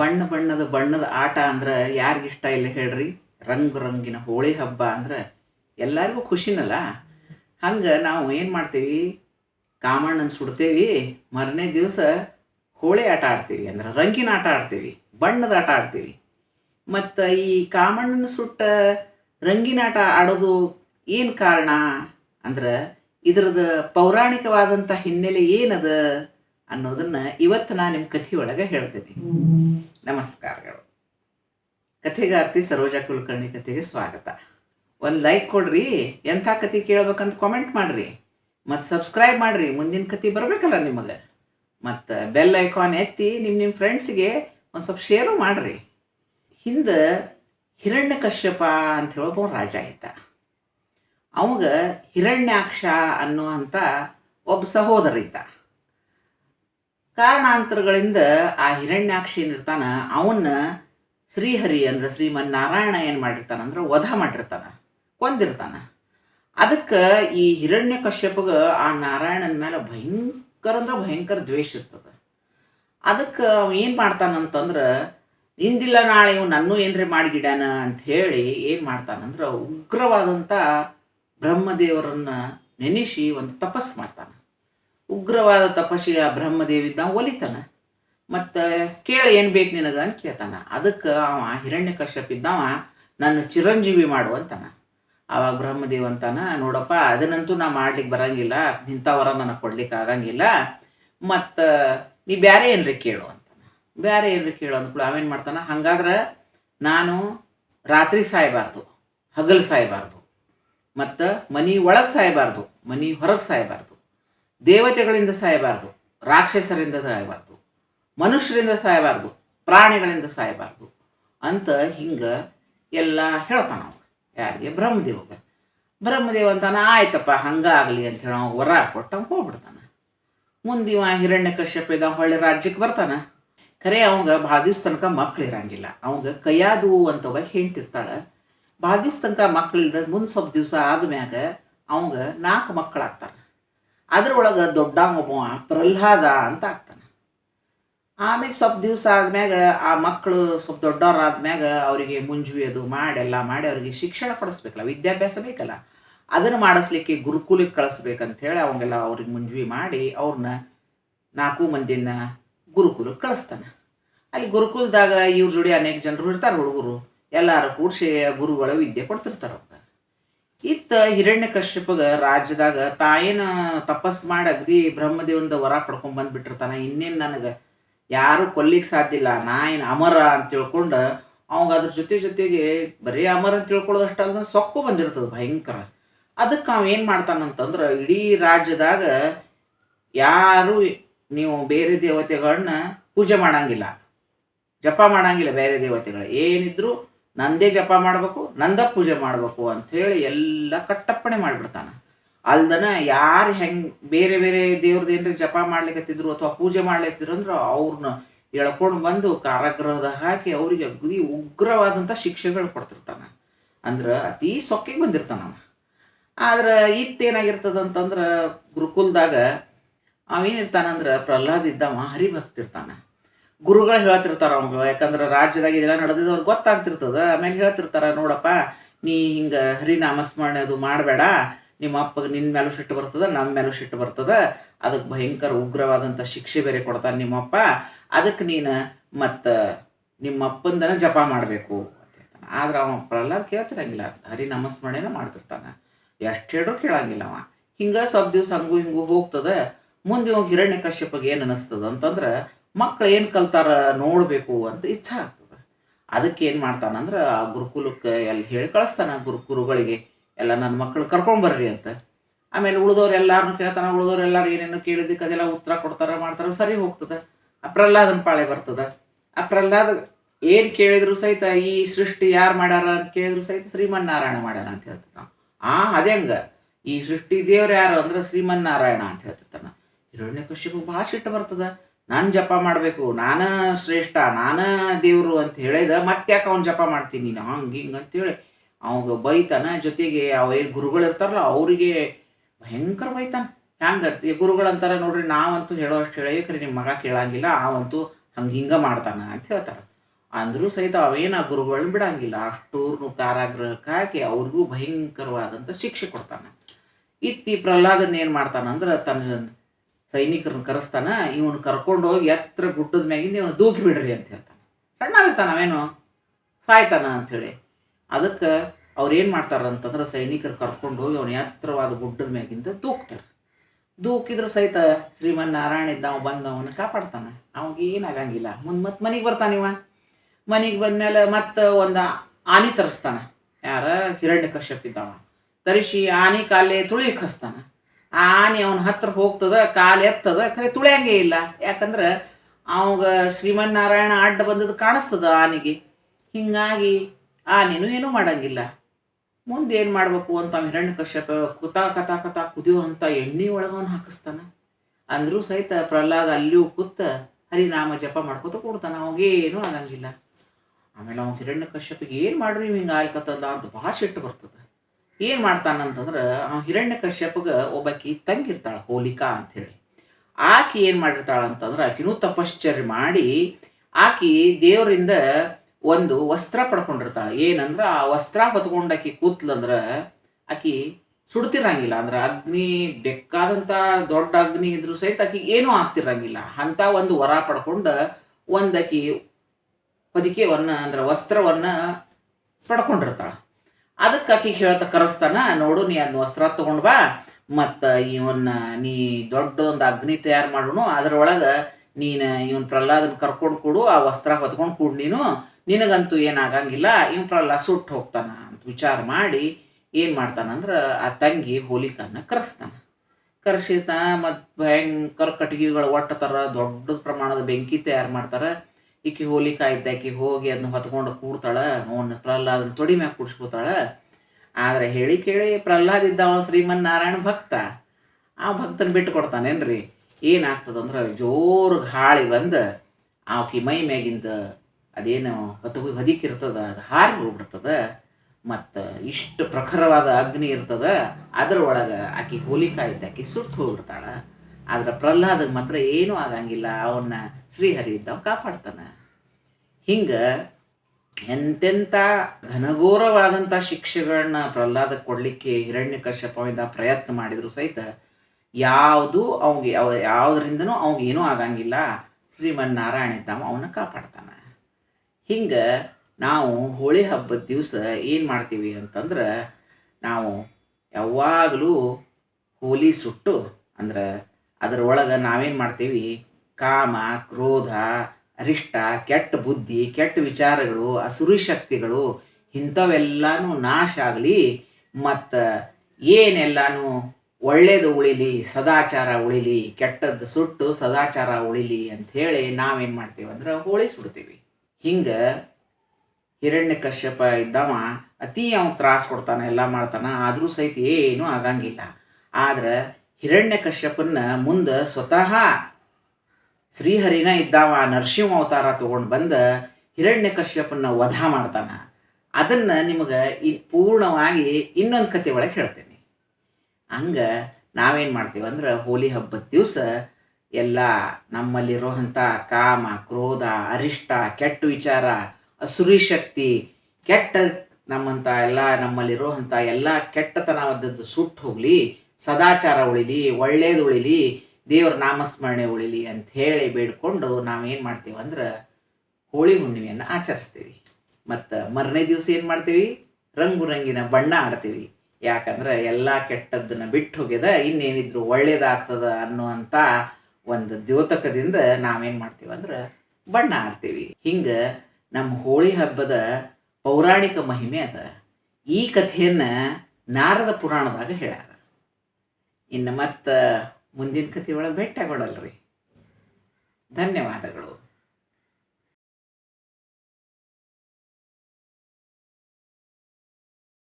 ಬಣ್ಣ ಬಣ್ಣದ ಬಣ್ಣದ ಆಟ ಅಂದ್ರೆ ಯಾರಿಗಿಷ್ಟ ಇಲ್ಲ ಹೇಳ್ರಿ. ರಂಗು ರಂಗಿನ ಹೋಳಿ ಹಬ್ಬ ಅಂದ್ರೆ ಎಲ್ಲರಿಗೂ ಖುಷಿನಲ್ಲ. ಹಂಗೆ ನಾವು ಏನು ಮಾಡ್ತೀವಿ? ಕಾಮಣ್ಣನ ಸುಡ್ತೇವಿ. ಮರನೇ ದಿವಸ ಹೋಳಿ ಆಟ ಆಡ್ತೀವಿ ಅಂದ್ರೆ ರಂಗಿನ ಆಟ ಆಡ್ತೀವಿ, ಬಣ್ಣದ ಆಟ ಆಡ್ತೀವಿ. ಮತ್ತು ಈ ಕಾಮಣ್ಣನ ಸುಟ್ಟ ರಂಗಿನ ಆಟ ಆಡೋದು ಏನು ಕಾರಣ ಅಂದ್ರೆ ಇದ್ರದ್ದು ಪೌರಾಣಿಕವಾದಂಥ ಹಿನ್ನೆಲೆ ಏನದ ಅನ್ನೋದನ್ನು ಇವತ್ತು ನಾನು ನಿಮ್ಮ ಕಥೆಯೊಳಗೆ ಹೇಳ್ತೀನಿ. ನಮಸ್ಕಾರಗಳು. ಕಥೆಗಾರ್ತಿ ಸರೋಜಾ ಕುಲಕರ್ಣಿ ಕಥೆಗೆ ಸ್ವಾಗತ. ಒಂದು ಲೈಕ್ ಕೊಡ್ರಿ, ಎಂಥ ಕತೆ ಕೇಳ್ಬೇಕಂತ ಕಾಮೆಂಟ್ ಮಾಡಿರಿ. ಮತ್ತು ಸಬ್ಸ್ಕ್ರೈಬ್ ಮಾಡಿರಿ, ಮುಂದಿನ ಕತೆ ಬರಬೇಕಲ್ಲ ನಿಮಗೆ. ಮತ್ತು ಬೆಲ್ ಐಕಾನ್ ಎತ್ತಿ ನಿಮ್ಮ ನಿಮ್ಮ ಫ್ರೆಂಡ್ಸಿಗೆ ಒಂದು ಸ್ವಲ್ಪ ಶೇರು ಮಾಡಿರಿ. ಹಿಂದೆ ಹಿರಣ್ಯ ಕಶ್ಯಪ ಅಂತ ಹೇಳೋಬ ರಾಜ ಇದ್ದ. ಅವಾಗ ಹಿರಣ್ಯಾಕ್ಷ ಅನ್ನುವಂಥ ಒಬ್ಬ ಸಹೋದರ ಇದ್ದ. ಕಾರಣಾಂತರಗಳಿಂದ ಆ ಹಿರಣ್ಯಾಕ್ಷಿ ಏನಿರ್ತಾನ ಅವನ್ನ ಶ್ರೀಹರಿ ಅಂದ್ರೆ ಶ್ರೀಮನ್ನಾರಾಯಣ ಏನು ಮಾಡಿರ್ತಾನಂದ್ರೆ ವಧ ಮಾಡಿರ್ತಾನ, ಕೊಂದಿರ್ತಾನ. ಅದಕ್ಕೆ ಈ ಹಿರಣ್ಯ ಕಶ್ಯಪಗ ಆ ನಾರಾಯಣನ ಮೇಲೆ ಭಯಂಕರ ಅಂದ್ರೆ ಭಯಂಕರ ದ್ವೇಷ ಇರ್ತದೆ. ಅದಕ್ಕೆ ಅವ ಏನು ಮಾಡ್ತಾನಂತಂದ್ರೆ ಇಂದಿಲ್ಲ ನಾಳೆ ಇವ್ ನನ್ನೂ ಏನ್ರಿ ಮಾಡಿಗಿಡ್ಯಾನ? ಅಂತ ಹೇಳಿ ಏನು ಮಾಡ್ತಾನಂದ್ರೆ ಉಗ್ರವಾದಂಥ ಬ್ರಹ್ಮದೇವರನ್ನು ನೆನೆಸಿ ಒಂದು ತಪಸ್ಸು ಮಾಡ್ತಾನೆ. ಉಗ್ರವಾದ ತಪಸ್ಸಿಗೆ ಆ ಬ್ರಹ್ಮದೇವಿದ್ದ ಒಲಿತಾನ. ಮತ್ತು ಕೇಳಿ ಏನು ಬೇಕು ನಿನಗೆ ಅಂತ ಕೇಳ್ತಾನೆ. ಅದಕ್ಕೆ ಅವ ಹಿರಣ್ಯ ಕಶ್ಯಪ್ ಇದ್ದವ, ನನ್ನ ಚಿರಂಜೀವಿ ಮಾಡು ಅಂತಾನ. ಆವಾಗ ಬ್ರಹ್ಮದೇವ್ ಅಂತಾನ, ನೋಡಪ್ಪ, ಅದನ್ನಂತೂ ನಾ ಮಾಡ್ಲಿಕ್ಕೆ ಬರಂಗಿಲ್ಲ. ಇಂಥವರ ನನಗೆ ಕೊಡ್ಲಿಕ್ಕೆ ಆಗಂಗಿಲ್ಲ. ಮತ್ತು ನೀ ಬ್ಯಾರೆ ಏನ್ರಿ ಕೇಳು ಅಂತಾನೆ. ಬ್ಯಾರೆ ಏನ್ರಿ ಕೇಳು ಅಂದ್ಕೊಳ್ಳಿ ಅವೇನು ಮಾಡ್ತಾನೆ, ಹಂಗಾದ್ರೆ ನಾನು ರಾತ್ರಿ ಸಾಯಬಾರ್ದು, ಹಗಲು ಸಾಯಬಾರ್ದು, ಮತ್ತು ಮನೆ ಒಳಗೆ ಸಾಯಬಾರ್ದು, ಮನೆ ಹೊರಗೆ ಸಾಯಬಾರ್ದು ದೇವತೆಗಳಿಂದ ಸಾಯಬಾರ್ದು, ರಾಕ್ಷಸರಿಂದ ಸಾಯಬಾರ್ದು, ಮನುಷ್ಯರಿಂದ ಸಾಯಬಾರ್ದು, ಪ್ರಾಣಿಗಳಿಂದ ಸಾಯಬಾರ್ದು ಅಂತ ಹಿಂಗೆ ಎಲ್ಲ ಹೇಳ್ತಾನ ಅವ. ಯಾರಿಗೆ? ಬ್ರಹ್ಮದೇವಗೆ. ಬ್ರಹ್ಮದೇವ ಅಂತಾನ, ಆಯ್ತಪ್ಪ ಹಂಗಾಗಲಿ ಅಂತ ಹೇಳಿ ಅವ್ನು ವರ ಕೊಟ್ಟು ಅವ್ನು ಹೋಗ್ಬಿಡ್ತಾನ. ಮುಂದೆ ಇವ ಹಿರಣ್ಯ ಕಶ್ಯಪ ಇದ್ದ ಹೊಳ್ಳಿ ರಾಜ್ಯಕ್ಕೆ ಬರ್ತಾನೆ. ಖರೆ ಅವಂಗ ಭಾಳ ದಿವ್ಸ ತನಕ ಮಕ್ಳು ಇರಂಗಿಲ್ಲ. ಅವಂಗ ಕೈಯಾದು ಅಂತವ ಹೆಂಡ್ತಿರ್ತಾಳೆ. ಭಾಳ ದಿವ್ಸ ತನಕ ಮಕ್ಳಿಲ್ದ ಮುಂದೆ ಸ್ವಲ್ಪ ದಿವಸ ಆದ್ಮ್ಯಾಗ ಅವಂಗ ನಾಲ್ಕು ಮಕ್ಕಳಾಗ್ತಾನೆ ಅದ್ರೊಳಗೆ ದೊಡ್ಡ ಒಬ್ಬ ಪ್ರಹ್ಲಾದ ಅಂತ ಆಗ್ತಾನೆ. ಆಮೇಲೆ ಸ್ವಲ್ಪ ದಿವಸ ಆದ್ಮ್ಯಾಗ ಆ ಮಕ್ಕಳು ಸ್ವಲ್ಪ ದೊಡ್ಡವರಾದ್ಮ್ಯಾಗ ಅವರಿಗೆ ಮುಂಜುವಿ ಅದು ಮಾಡಿ, ಎಲ್ಲ ಮಾಡಿ ಅವರಿಗೆ ಶಿಕ್ಷಣ ಕೊಡಿಸ್ಬೇಕಲ್ಲ, ವಿದ್ಯಾಭ್ಯಾಸ ಬೇಕಲ್ಲ. ಅದನ್ನು ಮಾಡಿಸ್ಲಿಕ್ಕೆ ಗುರುಕುಲಕ್ಕೆ ಕಳಿಸ್ಬೇಕಂತ ಹೇಳಿ ಅವಂಗೆಲ್ಲ ಅವ್ರಿಗೆ ಮುಂಜುವಿ ಮಾಡಿ ಅವ್ರನ್ನ ನಾಲ್ಕು ಮಂದಿನ ಗುರುಕುಲಕ್ಕೆ ಕಳಿಸ್ತಾನೆ. ಅಲ್ಲಿ ಗುರುಕುಲದಾಗ ಇವ್ರ ಜೋಡಿ ಅನೇಕ ಜನರು ಇರ್ತಾರೆ ಹುಡುಗರು. ಎಲ್ಲರೂ ಕೂಡಿಸಿ ಗುರುಗಳು ವಿದ್ಯೆ ಕೊಡ್ತಿರ್ತಾರೆ ಇತ್ತ ಹಿರಣ್ಯ ಕಶ್ಯಪಗ ರಾಜ್ಯದಾಗ ತಾಯಿನ ತಪಸ್ ಮಾಡಿ ಅಗ್ದಿ ಬ್ರಹ್ಮದೇವಂದ ವರ ಪಡ್ಕೊಂಡ್ ಬಂದ್ಬಿಟ್ಟಿರ್ತಾನ. ಇನ್ನೇನು ನನಗೆ? ಯಾರು ಕೊಲ್ಲಿಗೆ ಸಾಧ್ಯ ಇಲ್ಲ. ನಾ ಏನು ಅಮರ ಅಂತ ತಿಳ್ಕೊಂಡು ಅವಾಗ ಅದ್ರ ಜೊತೆ ಜೊತೆಗೆ ಬರೀ ಅಮರ ಅಂತ ತಿಳ್ಕೊಳ್ಳೋದಷ್ಟು ಅಲ್ಲ ಸೊಕ್ಕು ಬಂದಿರ್ತದೆ ಭಯಂಕರ. ಅದಕ್ಕೆ ಅವ ಏನು ಮಾಡ್ತಾನಂತಂದ್ರೆ ಇಡೀ ರಾಜ್ಯದಾಗ ಯಾರು ನೀವು ಬೇರೆ ದೇವತೆಗಳನ್ನ ಪೂಜೆ ಮಾಡಂಗಿಲ್ಲ. ಜಪ ಮಾಡಂಗಿಲ್ಲ ಬೇರೆ ದೇವತೆಗಳು. ಏನಿದ್ರು ನಂದೇ ಜಪ ಮಾಡಬೇಕು, ನಂದ ಪೂಜೆ ಮಾಡಬೇಕು ಅಂಥೇಳಿ ಎಲ್ಲ ಕಟ್ಟಪ್ಪಣೆ ಮಾಡಿಬಿಡ್ತಾನೆ. ಅಲ್ದನ ಯಾರು ಹೆಂಗೆ ಬೇರೆ ಬೇರೆ ದೇವ್ರದ್ದು ಏನ್ರಿ ಜಪ ಮಾಡ್ಲಿಕ್ಕತ್ತಿದ್ರು ಅಥವಾ ಪೂಜೆ ಮಾಡ್ಲಿಕ್ಕಿದ್ರು ಅಂದ್ರೆ ಅವ್ರನ್ನ ಎಳ್ಕೊಂಡು ಬಂದು ಕಾರಾಗೃಹದ ಹಾಕಿ ಅವರಿಗೆ ಅಗದಿ ಉಗ್ರವಾದಂಥ ಶಿಕ್ಷೆಗಳು ಕೊಡ್ತಿರ್ತಾನೆ. ಅಂದ್ರೆ ಅತೀ ಸೊಕ್ಕಿಗೆ ಬಂದಿರ್ತಾನ ಆದ್ರೆ ಇತ್ತೇನಾಗಿರ್ತದ ಅಂತಂದ್ರೆ ಗುರುಕುಲ್ದಾಗ ಅವೇನಿರ್ತಾನಂದ್ರೆ ಪ್ರಹ್ಲಾದ್ ಇದ್ದವ ಹರಿಭಕ್ತಿರ್ತಾನೆ ಗುರುಗಳು ಹೇಳ್ತಿರ್ತಾರ ಅವಂಗ. ಯಾಕಂದ್ರೆ ರಾಜ್ಯದಾಗ ಇದೆಲ್ಲ ನಡೆದಿದವ್ರು ಗೊತ್ತಾಗ್ತಿರ್ತದ. ಆಮೇಲೆ ಹೇಳ್ತಿರ್ತಾರ, ನೋಡಪ್ಪ, ನೀ ಹಿಂಗೆ ಹರಿನಾಮಸ್ಮರಣೆ ಅದು ಮಾಡಬೇಡ. ನಿಮ್ಮ ಅಪ್ಪಗೆ ನಿನ್ನ ಮೇಲೂ ಸಿಟ್ಟು ಬರ್ತದ ನಮ್ಮ ಮೇಲೂ ಸಿಟ್ಟು ಬರ್ತದ. ಅದಕ್ಕೆ ಭಯಂಕರ ಉಗ್ರವಾದಂಥ ಶಿಕ್ಷೆ ಬೇರೆ ಕೊಡ್ತಾನೆ ನಿಮ್ಮಪ್ಪ. ಅದಕ್ಕೆ ನೀನು ಮತ್ತು ನಿಮ್ಮ ಅಪ್ಪಂದನ ಜಪ ಮಾಡಬೇಕು ಅಂತ ಹೇಳ್ತಾನೆ. ಆದ್ರೆ ಅವ ಪ್ರಹ್ಲಾದ್ ಕೇಳ್ತಿರಂಗಿಲ್ಲ ಹರಿ ನಾಮಸ್ಮರಣೆನ ಮಾಡ್ತಿರ್ತಾನೆ. ಎಷ್ಟು ಹೇಳಿದ್ರು ಕೇಳಂಗಿಲ್ಲ ಅವ. ಹಿಂಗೆ ಸ್ವಲ್ಪ ದಿವಸ ಹಂಗೂ ಹಿಂಗೂ ಹೋಗ್ತದ. ಮುಂದೆ ಇವಾಗ ಹಿರಣ್ಯ ಕಶ್ಯಪಗೆ ಏನು ಅನಿಸ್ತದ ಅಂತಂದ್ರೆ ಮಕ್ಳು ಏನು ಕಲ್ತಾರ ನೋಡಬೇಕು ಅಂತ ಇಚ್ಛಾ ಆಗ್ತದೆ. ಅದಕ್ಕೆ ಏನು ಮಾಡ್ತಾನಂದ್ರೆ ಆ ಗುರುಕುಲಕ್ಕೆ ಎಲ್ಲಿ ಹೇಳಿ ಕಳಿಸ್ತಾನೆ ಗುರುಕುರುಗಳಿಗೆ, ಎಲ್ಲ ನನ್ನ ಮಕ್ಕಳು ಕರ್ಕೊಂಬರ್ರಿ ಅಂತ. ಆಮೇಲೆ ಉಳಿದವ್ರು ಎಲ್ಲಾರನ್ನೂ ಕೇಳ್ತಾನೆ ಉಳಿದವ್ರು ಎಲ್ಲರೂ ಏನೇನು ಕೇಳಿದ್ದಕ್ಕೆ ಅದೆಲ್ಲ ಉತ್ತರ ಕೊಡ್ತಾರೆ, ಮಾಡ್ತಾರೆ, ಸರಿ ಹೋಗ್ತದೆ. ಆ ಪ್ರಹ್ಲಾದನ ಪಾಳೆ ಬರ್ತದೆ. ಆ ಪ್ರಹ್ಲಾದ ಏನು ಕೇಳಿದ್ರು ಸಹಿತ ಈ ಸೃಷ್ಟಿ ಯಾರು ಮಾಡ್ಯಾರ ಅಂತ ಕೇಳಿದ್ರು ಸಹಿತ ಶ್ರೀಮನ್ನಾರಾಯಣ ಮಾಡ್ಯಾನ ಅಂತ ಹೇಳ್ತಾನೆ ಆ, ಅದೇ ಹಂಗ. ಈ ಸೃಷ್ಟಿ ದೇವ್ರು ಯಾರು ಅಂದ್ರೆ ಶ್ರೀಮನ್ನಾರಾಯಣ ಅಂತ ಹೇಳ್ತಿರ್ತಾನೆ. ಹಿರಣ್ಯ ಕಶ್ಯಪು ಭಾಳ ಸಿಟ್ಟು ಬರ್ತದ. ನಾನು ಜಪ ಮಾಡಬೇಕು, ನಾನು ಶ್ರೇಷ್ಠ, ನಾನು ದೇವರು ಅಂತ ಹೇಳಿದ ಯಾಕೆ ಅವ್ನು ಜಪ ಮಾಡ್ತೀನಿ ನೀನು, ಹಂಗೆ ಹಿಂಗೆ ಅಂತೇಳಿ ಅವಾಗ ಬೈತಾನ. ಜೊತೆಗೆ ಅವ ಏನು ಗುರುಗಳು ಇರ್ತಾರಲ್ಲ, ಅವರಿಗೆ ಭಯಂಕರ ಬೈತಾನೆ. ಹ್ಯಾಂಗೆ? ಈ ಅಂತಾರೆ ನೋಡ್ರಿ, ನಾವಂತೂ ಹೇಳೋ ಅಷ್ಟು ಹೇಳಬೇಕ್ರಿ ನಿಮ್ಮ ಮಗ ಕೇಳಂಗಿಲ್ಲ, ಅವಂತೂ ಹಂಗೆ ಹಿಂಗೆ ಮಾಡ್ತಾನೆ ಅಂತ ಹೇಳ್ತಾರೆ. ಅಂದರೂ ಸಹಿತ ಅವೇನು ಆ ಗುರುಗಳನ್ನ ಬಿಡಂಗಿಲ್ಲ, ಅಷ್ಟೂರ್ನು ಕಾರಾಗೃಹಕ್ಕೆ ಹಾಕಿ ಅವ್ರಿಗೂ ಭಯಂಕರವಾದಂಥ ಶಿಕ್ಷೆ ಕೊಡ್ತಾನೆ. ಇತ್ತಿ ಪ್ರಹ್ಲಾದನ್ ಏನು ಮಾಡ್ತಾನಂದ್ರೆ ತನ್ನ ಸೈನಿಕರನ್ನ ಕರೆಸ್ತಾನ, ಇವನು ಕರ್ಕೊಂಡು ಹೋಗಿ ಎತ್ತರ ಗುಡ್ಡದ ಮ್ಯಾಗಿಂದ ಇವನು ದೂಕಿ ಬಿಡ್ರಿ ಅಂತ ಹೇಳ್ತಾನೆ. ಸಣ್ಣ ಇರ್ತಾನ ಅವೇನು? ಸಾಯ್ತಾನ ಅಂಥೇಳಿ ಅದಕ್ಕೆ ಅವ್ರು ಏನು ಮಾಡ್ತಾರೆ ಅಂತಂದ್ರೆ ಸೈನಿಕರು ಕರ್ಕೊಂಡು ಹೋಗಿ ಅವನು ಎತ್ತರವಾದ ಗುಡ್ಡದ ಮ್ಯಾಗಿಂದ ದೂಕ್ತಾರೆ. ದೂಕಿದ್ರೆ ಸಹಿತ ಶ್ರೀಮನ್ ನಾರಾಯಣ ಇದ್ದ ಅವ ಬಂದು ಅವನು ಕಾಪಾಡ್ತಾನೆ. ಅವಾಗ ಏನಾಗಂಗಿಲ್ಲ ಮುಂದೆ ಮತ್ತೆ ಮನೆಗೆ ಬರ್ತಾನೆ ಇವ. ಮನೆಗೆ ಬಂದಮೇಲೆ ಮತ್ತೆ ಒಂದು ಆನೆ ತರಿಸ್ತಾನೆ. ಯಾರ? ಹಿರಣ್ಯ ಕಶ್ಯಪ್ ಇದ್ದಾವ. ತರಿಸಿ ಆನೆ ಕಾಲೇ ತುಳಿ ಆ ಆನೆ ಅವನ ಹತ್ರ ಹೋಗ್ತದ, ಕಾಲು ಎತ್ತದ, ಖರೆ ತುಳಿಯಂಗೆ ಇಲ್ಲ. ಯಾಕಂದ್ರೆ ಅವಾಗ ಶ್ರೀಮನ್ ನಾರಾಯಣ ಅಡ್ಡ ಬಂದದ್ದು ಕಾಣಿಸ್ತದ ಆನೆಗೆ. ಹಿಂಗಾಗಿ ಆನೆನೂ ಏನೂ ಮಾಡಂಗಿಲ್ಲ. ಮುಂದೆ ಏನು ಮಾಡಬೇಕು ಅಂತ ಅವ್ನು ಹಿರಣ್ಯ ಕಶ್ಯಪ ಕುತಾ ಕತಾ ಕತಾ ಅಂತ ಎಣ್ಣೆ ಒಳಗವನು ಹಾಕಿಸ್ತಾನೆ. ಅಂದರೂ ಸಹಿತ ಪ್ರಹ್ಲಾದ ಅಲ್ಲಿಯೂ ಕುತ್ತ ಹರಿನಾಮ ಜಪ ಮಾಡ್ಕೊತ ಕೊಡ್ತಾನೆ, ಅವಾಗೇನು ಆಗಂಗಿಲ್ಲ. ಆಮೇಲೆ ಅವ್ನು ಹಿರಣ್ಯ ಕಶ್ಯಪಿಗೆ ಏನು ಮಾಡ್ರಿ ಹಿಂಗೆ ಆಯ್ಕತ್ತಲ್ಲ ಅಂತ ಭಾಳ ಸಿಟ್ಟು ಬರ್ತದೆ. ಏನು ಮಾಡ್ತಾನಂತಂದ್ರೆ ಹಿರಣ್ಯ ಕಶ್ಯಪಗೆ ಒಬ್ಬಾಕಿ ತಂಗಿರ್ತಾಳೆ, ಹೋಲಿಕಾ ಅಂಥೇಳಿ ಆಕಿ ಏನು ಮಾಡಿರ್ತಾಳೆ ಅಂತಂದ್ರೆ ಆಕಿನೂ ತಪಶ್ಚರ್ಯ ಮಾಡಿ, ಆಕಿ ದೇವರಿಂದ ಒಂದು ವಸ್ತ್ರ ಪಡ್ಕೊಂಡಿರ್ತಾಳೆ. ಏನಂದ್ರೆ, ಆ ವಸ್ತ್ರ ಹೊತ್ಕೊಂಡು ಆಕಿ ಕೂತ್ಲಂದ್ರೆ, ಆಕಿ ಸುಡ್ತಿರಂಗಿಲ್ಲ. ಅಂದ್ರೆ ಅಗ್ನಿ ಬೆಕ್ಕಾದಂಥ ದೊಡ್ಡ ಅಗ್ನಿ ಇದ್ರೂ ಸಹಿತ ಆಕಿಗೆ ಏನೂ ಆಗ್ತಿರಂಗಿಲ್ಲ. ಅಂಥ ಒಂದು ವರ ಪಡ್ಕೊಂಡು ಒಂದು ಆಕಿ ಹೊದಿಕೆವನ್ನು, ಅಂದ್ರೆ ವಸ್ತ್ರವನ್ನು ಪಡ್ಕೊಂಡಿರ್ತಾಳೆ. ಅದಕ್ಕೆ ಆಕಿಗೆ ಹೇಳ್ತಾ ಕರೆಸ್ತಾನ, ನೋಡು ನೀ ಅದನ್ನ ವಸ್ತ್ರ ತೊಗೊಂಡು ಬಾ, ಮತ್ತು ಇವನ್ನ ನೀ ದೊಡ್ಡ ಒಂದು ಅಗ್ನಿ ತಯಾರು ಮಾಡೋಣ ಅದರೊಳಗೆ ನೀನು ಇವನ್ ಪ್ರಹ್ಲಾದನ ಕರ್ಕೊಂಡು ಕೊಡು, ಆ ವಸ್ತ್ರ ಹೊತ್ಕೊಂಡು ಕೊಡು ನೀನು. ನಿನಗಂತೂ ಏನಾಗಂಗಿಲ್ಲ ಇವ್ ಪ್ರಹ್ಲಾದ ಸುಟ್ಟು ಹೋಗ್ತಾನ ಅಂತ ವಿಚಾರ ಮಾಡಿ ಏನು ಮಾಡ್ತಾನಂದ್ರೆ ಆ ತಂಗಿ ಹೋಲಿಕನ್ನ ಕರೆಸ್ತಾನೆ. ಕರೆಸಿತ ಮತ್ತು ಭಯಂಕರ ಕಟ್ಟಿಗೆಗಳು ಒಟ್ಟತಾರ ದೊಡ್ಡ ಪ್ರಮಾಣದ ಬೆಂಕಿ ತಯಾರು ಮಾಡ್ತಾರೆ. ಈಕಿ ಹೋಲಿಕಾ ಇದ್ದಾಕಿ ಹೋಗಿ ಅದನ್ನ ಹೊತ್ಕೊಂಡು ಕೂಡ್ತಾಳೆ, ಅವನು ಪ್ರಹ್ಲಾದನ ತೊಡಿ ಮ್ಯಾಗ ಕೂಡ್ಸ್ಕೊತಾಳೆ. ಆದರೆ ಹೇಳಿ ಕೇಳಿ ಪ್ರಹ್ಲಾದ್ ಇದ್ದ ಅವನು ಶ್ರೀಮನ್ ನಾರಾಯಣ ಭಕ್ತ. ಆ ಭಕ್ತನ ಬಿಟ್ಟು ಕೊಡ್ತಾನೇನ್ರಿ? ಏನಾಗ್ತದಂದ್ರೆ ಜೋರು ಗಾಳಿ ಬಂದು ಆಕಿ ಮೈ ಮ್ಯಾಗಿಂದ ಅದೇನು ಹತ್ತು ಹದಿಕಿರ್ತದ, ಅದು ಹಾರಿ ಹೋಗ್ಬಿಡ್ತದ. ಮತ್ತು ಇಷ್ಟು ಪ್ರಖರವಾದ ಅಗ್ನಿ ಇರ್ತದ ಅದ್ರ ಒಳಗೆ ಆಕಿ ಹೋಲಿಕಾ ಇದ್ದಾಕಿ ಸುಟ್ಟು ಹೋಗ್ಬಿಡ್ತಾಳೆ. ಆದ್ರೆ ಪ್ರಹ್ಲಾದಗೆ ಮಾತ್ರ ಏನೂ ಆಗಂಗಿಲ್ಲ. ಅವನ್ನ ಶ್ರೀಹರಿ ಇದ್ದವ ಕಾಪಾಡ್ತಾನೆ. ಹಿಂಗೆ ಎಂತೆಂಥ ಘನಘೋರವಾದಂಥ ಶಿಕ್ಷೆಗಳನ್ನ ಪ್ರಹ್ಲಾದಕ್ಕೆ ಕೊಡಲಿಕ್ಕೆ ಹಿರಣ್ಯ ಪ್ರಯತ್ನ ಮಾಡಿದ್ರು ಸಹಿತ ಯಾವುದು ಅವ್ಗೆ ಯಾವ ಯಾವುದರಿಂದನೂ ಏನೂ ಆಗಂಗಿಲ್ಲ. ಶ್ರೀಮನ್ ನಾರಾಯಣ ಇದ್ದಾವ ಅವನ್ನ ಕಾಪಾಡ್ತಾನೆ. ಹಿಂಗೆ ನಾವು ಹೋಳಿ ಹಬ್ಬದ ದಿವಸ ಏನು ಮಾಡ್ತೀವಿ ಅಂತಂದ್ರೆ ನಾವು ಯಾವಾಗಲೂ ಹೋಲಿ ಸುಟ್ಟು ಅಂದ್ರೆ ಅದರ ಒಳಗೆ ನಾವೇನು ಮಾಡ್ತೀವಿ? ಕಾಮ, ಕ್ರೋಧ, ಅರಿಷ್ಟ, ಕೆಟ್ಟ ಬುದ್ಧಿ, ಕೆಟ್ಟ ವಿಚಾರಗಳು, ಅಸುರಿ ಶಕ್ತಿಗಳು ಇಂಥವೆಲ್ಲನೂ ನಾಶ ಆಗಲಿ, ಮತ್ತು ಏನೆಲ್ಲನೂ ಒಳ್ಳೆಯದು ಉಳಿಲಿ, ಸದಾಚಾರ ಉಳಿಲಿ, ಕೆಟ್ಟದ್ದು ಸುಟ್ಟು ಸದಾಚಾರ ಉಳಿಲಿ ಅಂಥೇಳಿ ನಾವೇನು ಮಾಡ್ತೀವಿ ಅಂದ್ರೆ ಹೋಳಿ ಸುಡ್ತೀವಿ ಹಿಂಗೆ ಹಿರಣ್ಯ ಕಶ್ಯಪ ಇದ್ದವ ಅತಿ ಅವ್ನು ತ್ರಾಸ ಕೊಡ್ತಾನೆ, ಎಲ್ಲ ಮಾಡ್ತಾನೆ, ಆದರೂ ಸಹಿತ ಏನೂ ಆಗಂಗಿಲ್ಲ. ಆದ್ರೆ ಹಿರಣ್ಯ ಕಶ್ಯಪನ್ನ ಮುಂದೆ ಸ್ವತಃ ಶ್ರೀಹರಿನ ಇದ್ದಾವ ನರಸಿಂಹ ಅವತಾರ ತೊಗೊಂಡು ಬಂದ ಹಿರಣ್ಯ ಕಶ್ಯಪನ್ನ ವಧ ಮಾಡ್ತಾನೆ. ಅದನ್ನು ನಿಮಗೆ ಈ ಪೂರ್ಣವಾಗಿ ಇನ್ನೊಂದು ಕತೆ ಒಳಗೆ ಹೇಳ್ತೇನೆ. ಹಂಗೆ ನಾವೇನು ಮಾಡ್ತೀವಿ ಅಂದ್ರೆ ಹೋಲಿ ಹಬ್ಬದ ದಿವಸ ಎಲ್ಲ ನಮ್ಮಲ್ಲಿರುವಂಥ ಕಾಮ, ಕ್ರೋಧ, ಅರಿಷ್ಟ, ಕೆಟ್ಟ ವಿಚಾರ ಅಸುರಿ ಶಕ್ತಿ ಕೆಟ್ಟ ನಮ್ಮಂಥ ಎಲ್ಲ ನಮ್ಮಲ್ಲಿರುವಂಥ ಎಲ್ಲ ಕೆಟ್ಟತನವಾದದ್ದು ಸುಟ್ಟು ಹೋಗಲಿ ಸದಾಚಾರ ಉಳಿಲಿ, ಒಳ್ಳೇದು ಉಳಿಲಿ, ದೇವ್ರ ನಾಮಸ್ಮರಣೆ ಉಳಿಲಿ ಅಂತ ಹೇಳಿ ಬೇಡ್ಕೊಂಡು ನಾವೇನು ಮಾಡ್ತೀವಿ ಅಂದ್ರೆ ಹೋಳಿ ಹುಣ್ಣಿಮೆಯನ್ನು ಆಚರಿಸ್ತೀವಿ. ಮತ್ತು ಮರನೇ ದಿವಸ ಏನು ಮಾಡ್ತೀವಿ? ರಂಗು ರಂಗಿನ ಬಣ್ಣ ಆಡ್ತೀವಿ. ಯಾಕಂದ್ರೆ ಎಲ್ಲ ಕೆಟ್ಟದ್ದನ್ನು ಬಿಟ್ಟು ಹೋಗ್ಯದ, ಇನ್ನೇನಿದ್ರು ಒಳ್ಳೇದಾಗ್ತದ ಅನ್ನುವಂಥ ಒಂದು ದ್ಯೋತಕದಿಂದ ನಾವೇನು ಮಾಡ್ತೀವಿ ಅಂದ್ರೆ ಬಣ್ಣ ಆಡ್ತೀವಿ. ಹಿಂಗೆ ನಮ್ಮ ಹೋಳಿ ಹಬ್ಬದ ಪೌರಾಣಿಕ ಮಹಿಮೆ ಅದ. ಈ ಕಥೆಯನ್ನು ನಾರದ ಪುರಾಣದಾಗ ಹೇಳ್ಯಾರ. ಇನ್ನು ಮತ್ತು ಮುಂದಿನ ಕಥೆಯೊಳಗೆ ಭೇಟಿಯಾಗೋಣಲ್ರಿ ಧನ್ಯವಾದಗಳು.